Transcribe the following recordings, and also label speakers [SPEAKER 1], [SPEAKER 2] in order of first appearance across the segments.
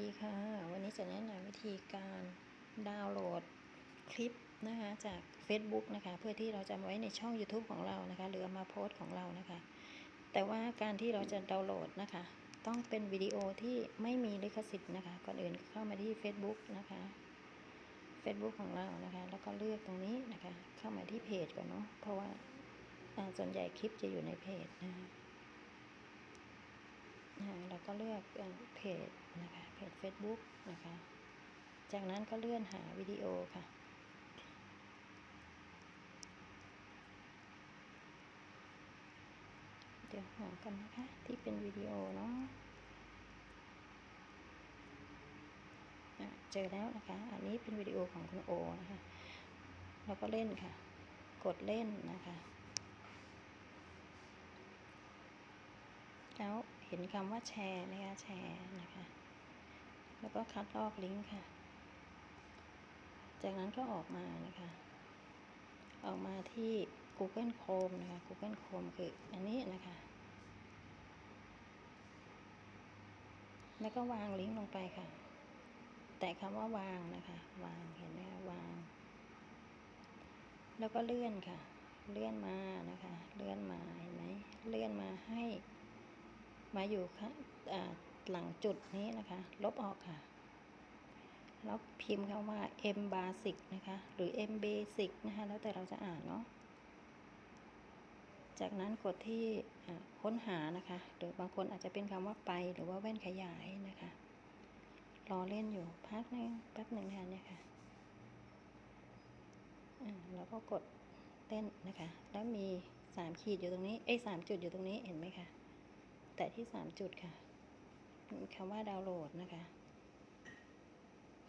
[SPEAKER 1] ดีค่ะ วันนี้จะแนะนำวิธีการดาวน์โหลดคลิปนะคะจาก Facebook นะคะ เพื่อที่เราจะไว้ในช่อง YouTube ของเรานะคะ หรือมาโพสต์ของเรานะคะ แต่ว่าการที่เราจะดาวน์โหลดนะคะ ต้องเป็นวิดีโอที่ไม่มีลิขสิทธิ์นะคะก่อนอื่นเข้ามาที่ Facebook นะคะ Facebook ของเรานะคะ แล้วก็เลือกตรงนี้นะคะ เข้ามาที่เพจก่อนเนาะเพราะว่าส่วนใหญ่คลิปจะอยู่ในเพจนะคะ นะคะเราก็เลือกเพจนะคะเพจ Facebook นะคะ จากนั้นก็เลื่อนหาวิดีโอค่ะ เดี๋ยวหากันนะคะ ที่เป็นวิดีโอเนาะอะเจอแล้วนะคะ อันนี้เป็นวิดีโอของคุณโอนะคะ แล้วก็เล่นค่ะ กดเล่นนะคะแล้ว เห็นคำว่าแชร์นะคะแชร์นะคะ แล้วก็คัดลอกลิงก์ค่ะ จากนั้นก็ออกมานะคะ ออกมาที่ Google Chrome นะคะ Google Chrome คืออันนี้นะคะ แล้วก็วางลิงก์ลงไปค่ะ แต่คำว่าวางนะคะ วางเห็นไหมคะวาง แล้วก็เลื่อนค่ะ เลื่อนมานะคะ เลื่อนมาเห็นไหมเลื่อนมาให้ มาอยู่ข้างหลังจุดนี้นะคะ ลบออกค่ะ แล้วพิมพ์คำว่า m basic นะคะ หรือ m basic นะคะ แล้วแต่เราจะอ่านเนาะ จากนั้นกดที่ค้นหานะคะ หรือบางคนอาจจะเป็นคำว่าไปหรือว่าแว่นขยายนะคะ รอเล่นอยู่พักหนึงแป๊บหนึ่งนะคะเนี่ยค่ะอ่าแล้วก็กดเล่นนะคะ แล้วมีสามขีดอยู่ตรงนี้ เอ้สามจุดอยู่ตรงนี้ เห็นไหมคะ แตะที่สามจุดค่ะคำว่าดาวน์โหลดนะคะ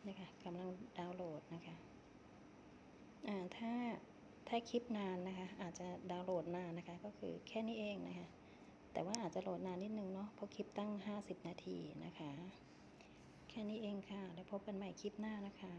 [SPEAKER 1] นี่ค่ะกำลังดาวน์โหลดนะคะอ่าถ้าถ้าคลิปนานนะคะ อาจจะดาวน์โหลดนานนะคะ ก็คือแค่นี้เองนะคะ แต่ว่าอาจจะโหลดนานนิดนึงเนาะเพราะคลิปตั้ง 50 นาทีนะคะ แค่นี้เองค่ะ แล้วพบกันใหม่คลิปหน้านะคะ